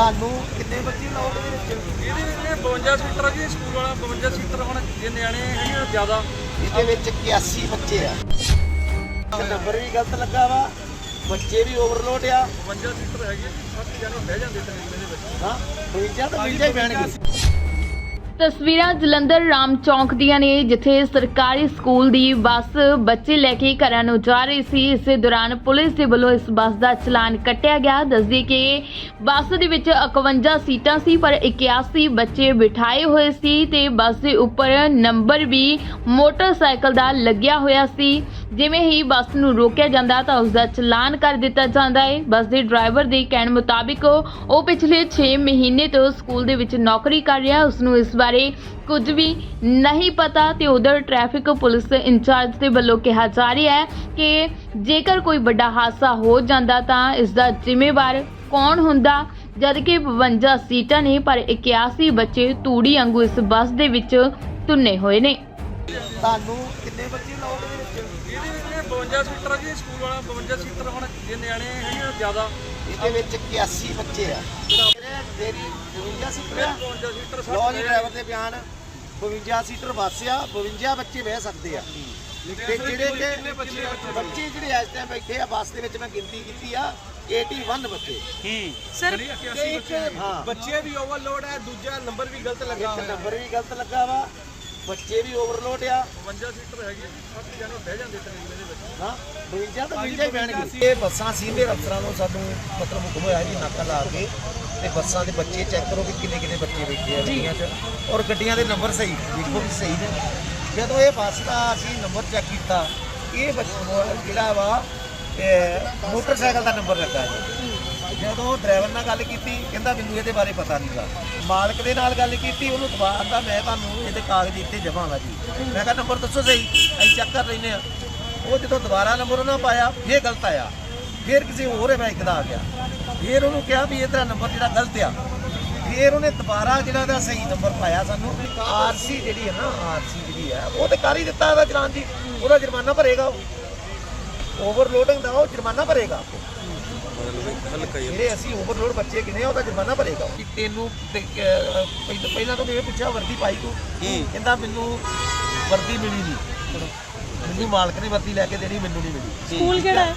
ਤੁਹਾਨੂੰ ਕਿੰਨੇ ਬੱਚੇ ਲਾਉਡ ਦੇ ਵਿੱਚ? ਇਹਦੇ ਵਿੱਚ ਇਹ 52 ਸੀਟਰ ਆ ਜੀ ਸਕੂਲ ਵਾਲਾ 52 ਸੀਟਰ ਹੁਣ ਜੇ ਨਿਆਣੇ ਹੈਗੇ ਆ ਜ਼ਿਆਦਾ। ਇਹਦੇ ਵਿੱਚ 81 ਬੱਚੇ ਆ। ਨੰਬਰ ਵੀ ਗਲਤ ਲੱਗਾ ਵਾ ਬੱਚੇ ਵੀ ਓਵਰਲੋਡ ਆ। 52 ਸੀਟਰ ਹੈਗੇ ਆ ਜੀ 60 ਜਾਨੇ ਬਹਿ ਜਾਂਦੇ ਟ੍ਰੇਨ ਦੇ ਵਿੱਚ। ਹਾਂ ਬੀਜਾ ਤਾਂ ਬੀਜਾ ਹੀ ਪੈਣਗੇ ਤਸਵੀਰਾਂ ਜਲੰਧਰ ਰਾਮ ਚੌਂਕ ਦੀਆਂ ਨੇ, ਜਿੱਥੇ ਸਰਕਾਰੀ ਸਕੂਲ ਦੀ ਬੱਸ ਬੱਚੇ ਲੈ ਕੇ ਘਰਾਂ ਨੂੰ ਜਾ ਰਹੀ ਸੀ। ਇਸੇ ਦੌਰਾਨ ਪੁਲਿਸ ਦੇ ਵੱਲੋਂ ਇਸ ਬੱਸ ਦਾ ਚਲਾਨ ਕੱਟਿਆ ਗਿਆ। ਦੱਸਦੀ ਕਿ ਬੱਸ ਦੇ ਵਿੱਚ 51 ਸੀਟਾਂ ਸੀ, ਪਰ 81 ਬੱਚੇ ਬਿਠਾਏ ਹੋਏ ਸੀ ਤੇ ਬੱਸ ਦੇ ਉੱਪਰ ਨੰਬਰ ਵੀ ਮੋਟਰਸਾਈਕਲ ਦਾ ਲੱਗਿਆ ਹੋਇਆ ਸੀ। ਜਿਵੇਂ ਹੀ ਬੱਸ ਨੂੰ ਰੋਕਿਆ ਜਾਂਦਾ ਤਾਂ ਉਸ ਦਾ ਚਲਾਨ ਕਰ ਦਿੱਤਾ ਜਾਂਦਾ ਹੈ ਬੱਸ ਦੇ ਡਰਾਈਵਰ ਦੇ ਕਹਿਣ ਮੁਤਾਬਿਕ ਉਹ ਪਿਛਲੇ 6 ਮਹੀਨੇ ਤੋਂ ਸਕੂਲ ਦੇ ਵਿੱਚ ਨੌਕਰੀ ਕਰ ਰਿਹਾ। ਉਸ ਨੂੰ ਇਸ ਬਾਰੇ ਕੁਝ ਵੀ ਨਹੀਂ ਪਤਾ ਤੇ ਉਧਰ ਟ੍ਰੈਫਿਕ ਪੁਲਿਸ ਇੰਚਾਰਜ ਦੇ ਵੱਲੋਂ ਕਿਹਾ ਜਾ ਰਿਹਾ ਹੈ ਕਿ ਜੇਕਰ ਕੋਈ ਵੱਡਾ ਹਾਦਸਾ ਹੋ ਜਾਂਦਾ ਤਾਂ ਇਸ ਦਾ ਜ਼ਿੰਮੇਵਾਰ ਕੌਣ ਹੁੰਦਾ? ਜਦਕਿ 52 ਸੀਟਾਂ ਨੇ, ਪਰ 81 ਬੱਚੇ ਤੂੜੀ ਵਾਂਗੂ ਇਸ ਬੱਸ ਦੇ ਵਿੱਚ ਤੁੰਨੇ ਹੋਏ ਨੇ। ਤੁਹਾਨੂੰ ਕਿੰਨੇ ਬੱਚੇ ਲਾਉਡ ਦੇ ਵਿੱਚ? ਇਹਦੇ ਵਿੱਚ ਇਹ 52 ਸੀਟਰ ਜੀ ਸਕੂਲ ਵਾਲਾ 52 ਸੀਟਰ ਹੁਣ ਜੇ ਨਿਆਣੇ ਹੈਗੇ ਜ਼ਿਆਦਾ। ਇਹਦੇ ਵਿੱਚ 81 ਬੱਚੇ ਆ। ਤੇਰੀ 52 ਸੀਟਰ ਆ? 52 ਸੀਟਰ ਲੋ ਜੀ ਡਰਾਈਵਰ ਦੇ ਬਿਆਨ। 52 ਸੀਟਰ ਬੱਸ ਆ 52 ਬੱਚੇ ਬਹਿ ਸਕਦੇ ਆ। ਤੇ ਜਿਹੜੇ ਕਿ ਬੱਚੇ ਜਿਹੜੇ ਇਸ ਟਾਈਮ ਬੈਠੇ ਆ ਬੱਸ ਦੇ ਵਿੱਚ ਮੈਂ ਗਿਣਤੀ ਕੀਤੀ ਆ 81 ਬੱਚੇ। ਸਰ ਹਾਂ। ਬੱਚੇ ਵੀ ਓਵਰਲੋਡ ਹੈ ਦੂਜਾ ਨੰਬਰ ਵੀ ਗਲਤ ਲੱਗਾ ਇੱਕ ਨੰਬਰ ਵੀ ਗਲਤ ਲੱਗਾ ਵਾ। ਬੱਚੇ ਵੀ ਓਵਰਲੋਡ ਆ। 52 ਸੀਟਰ ਹੈਗੇ ਜੀ 60 ਜਾਨੇ ਬਹਿ ਜਾਂਦੇ ਟ੍ਰੇਨ ਦੇ ਵਿੱਚ। ਹਾਂ ਬੀਜਾ ਤਾਂ ਬੀਜਾ ਹੀ ਪੈਣਗੇ ਇਹ ਬੱਸਾਂ ਸੀਨੀਅਰ ਅਫਸਰਾਂ ਨੂੰ ਸਾਨੂੰ ਮਤਲਬ ਹੁਕਮ ਹੋਇਆ ਜੀ ਨਾਕਾ ਲਾ ਕੇ ਤੇ ਬੱਸਾਂ ਦੇ ਬੱਚੇ ਚੈੱਕ ਕਰੋ ਕਿ ਕਿੰਨੇ ਕਿੰਨੇ ਬੱਚੇ ਬੈਠੇ ਆ ਗੱਡੀਆਂ 'ਚ। ਔਰ ਗੱਡੀਆਂ ਦੇ ਨੰਬਰ ਸਹੀ ਦੇਖੋ ਵੀ ਸਹੀ ਨੇ। ਜਦੋਂ ਇਹ ਬੱਸ ਦਾ ਅਸੀਂ ਨੰਬਰ ਚੈੱਕ ਕੀਤਾ ਇਹ ਬੱਚਾ ਜਿਹੜਾ ਵਾ ਇਹ ਮੋਟਰਸਾਈਕਲ ਦਾ ਨੰਬਰ ਲੱਗਾ ਜੀ। ਜਦੋਂ ਡਰਾਈਵਰ ਨਾਲ ਗੱਲ ਕੀਤੀ, ਕਹਿੰਦਾ ਮੈਨੂੰ ਇਹਦੇ ਬਾਰੇ ਪਤਾ ਨਹੀਂਗਾ ਮਾਲਕ ਦੇ ਨਾਲ ਗੱਲ ਕੀਤੀ, ਉਹਨੂੰ ਦੁਬਾਰਾ ਦਾ ਮੈਂ ਤੁਹਾਨੂੰ ਇਹਦੇ ਕਾਗਜ਼ ਇੱਥੇ ਜਮਾਂਗਾ ਜੀ। ਮੈਂ ਕਿਹਾ, ਨੰਬਰ ਦੱਸੋ ਸਹੀ, ਅਸੀਂ ਚੈੱਕ ਕਰ ਲੈਨੇ ਆ ਉਹ ਜਦੋਂ ਦੁਬਾਰਾ ਨੰਬਰ ਉਹਨਾਂ ਪਾਇਆ, ਫੇਰ ਗਲਤ ਆਇਆ। ਫੇਰ ਕਿਸੇ ਹੋਰ ਬਾਈਕ ਦਾ ਆ ਗਿਆ। ਫੇਰ ਉਹਨੂੰ ਕਿਹਾ ਵੀ ਇਹਦਾ ਨੰਬਰ ਜਿਹੜਾ ਗਲਤ ਆ। ਫੇਰ ਉਹਨੇ ਦੁਬਾਰਾ ਜਿਹੜਾ ਦਾ ਸਹੀ ਨੰਬਰ ਪਾਇਆ ਸਾਨੂੰ ਆਰਸੀ ਜਿਹੜੀ ਹੈ ਨਾ ਆਰਸੀ ਜਿਹੜੀ ਹੈ, ਉਹ ਤੇ ਕਰ ਹੀ ਦਿੱਤਾ ਇਹਦਾ ਚਲਾਨ ਜੀ। ਉਹਦਾ ਜੁਰਮਾਨਾ ਭਰੇਗਾ ਉਹ। ਓਵਰਲੋਡਿੰਗ ਦਾ ਉਹ ਜੁਰਮਾਨਾ ਭਰੇਗਾ। ਜਿਹੜੇ ਅਸੀਂ ਓਵਰਲੋਡ ਬੱਚੇ ਕਿਨੇ ਆ ਉਹਦਾ ਜੁਰਮਾਨਾ ਭਰੇਗਾ ਕਿ ਤੈਨੂੰ ਤੇ, ਅਹ, ਪਹਿਲਾਂ- ਪਹਿਲਾਂ ਤਾਂ ਇਹ ਪੁੱਛਿਆ ਵਰਦੀ ਪਾਈ ਤੂੰ? ਕਹਿੰਦਾ ਮੈਨੂੰ ਵਰਦੀ ਮਿਲੀ ਨਹੀਂ ਮੈਨੂੰ ਮਾਲਕ ਨੇ ਵਰਦੀ ਲੈ ਕੇ ਦੇਣੀ ਮੈਨੂੰ ਨਹੀਂ ਮਿਲੀ। ਸਕੂਲ ਕਿਹੜਾ ਹੈ?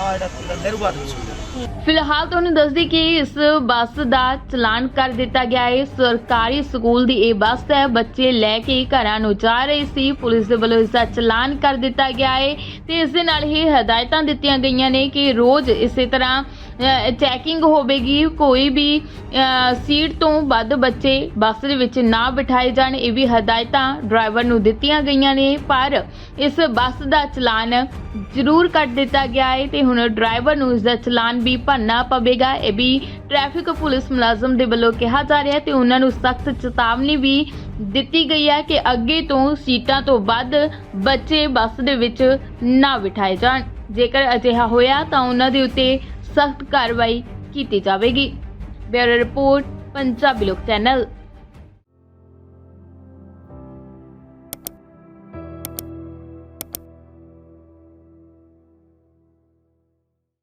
ਆ ਜਿਹੜਾ ਨਹਿਰੂ ਗਾਰਡਨ ਸਕੂਲ ਫਿਲਹਾਲ ਤੁਹਾਨੂੰ ਦੱਸਦੀ ਕਿ ਇਸ ਬੱਸ ਦਾ ਚਲਾਨ ਕਰ ਦਿੱਤਾ ਗਿਆ ਹੈ। ਸਰਕਾਰੀ ਸਕੂਲ ਦੀ ਇਹ ਬੱਸ ਹੈ। ਬੱਚੇ ਲੈ ਕੇ ਘਰਾਂ ਨੂੰ ਜਾ ਰਹੇ ਸੀ। ਪੁਲਿਸ ਦੇ ਵੱਲੋਂ ਇਸ ਦਾ ਚਲਾਨ ਕਰ ਦਿੱਤਾ ਗਿਆ ਹੈ ਤੇ ਇਸ ਦੇ ਨਾਲ ਹੀ ਹਦਾਇਤਾਂ ਦਿੱਤੀਆਂ ਗਈਆਂ ਨੇ ਕਿ ਰੋਜ਼ ਇਸੇ ਤਰ੍ਹਾਂ ਚੈਕਿੰਗ ਹੋਵੇਗੀ, ਕੋਈ ਵੀ ਸੀਟ ਤੋਂ ਵੱਧ ਬੱਚੇ ਬੱਸ ਦੇ ਵਿੱਚ ਨਾ ਬਿਠਾਏ ਜਾਣ, ਇਹ ਵੀ ਹਦਾਇਤਾਂ ਡਰਾਈਵਰ ਨੂੰ ਦਿੱਤੀਆਂ ਗਈਆਂ ਨੇ, ਪਰ ਇਸ ਬੱਸ ਦਾ ਚਲਾਨ ਜ਼ਰੂਰ ਕੱਟ ਦਿੱਤਾ ਗਿਆ ਹੈ ਤੇ ਹੁਣ ਡਰਾਈਵਰ ਨੂੰ ਇਸ ਦਾ ਚਲਾਨ ਵੀ ਭਰਨਾ ਪਵੇਗਾ। ਇਹ ਵੀ ਟ੍ਰੈਫਿਕ ਪੁਲਿਸ ਮੁਲਾਜ਼ਮ ਦੇ ਵੱਲੋਂ ਕਿਹਾ ਜਾ ਰਿਹਾ ਹੈ ਤੇ ਉਹਨਾਂ ਨੂੰ ਸਖਤ ਚੇਤਾਵਨੀ ਵੀ ਦਿੱਤੀ ਗਈ ਹੈ ਕਿ ਅੱਗੇ ਤੋਂ ਸੀਟਾਂ ਤੋਂ ਵੱਧ ਬੱਚੇ ਬੱਸ ਦੇ ਵਿੱਚ ਨਾ ਬਿਠਾਏ ਜਾਣ। ਜੇਕਰ ਅਜਿਹਾ ਹੋਇਆ ਤਾਂ ਉਹਨਾਂ ਦੇ ਉੱਤੇ ਸਖਤ ਕਾਰਵਾਈ ਕੀਤੀ ਜਾਵੇਗੀ। ਬਿਊਰੋ ਰਿਪੋਰਟ ਪੰਜਾਬੀ ਲੋਕ ਚੈਨਲ।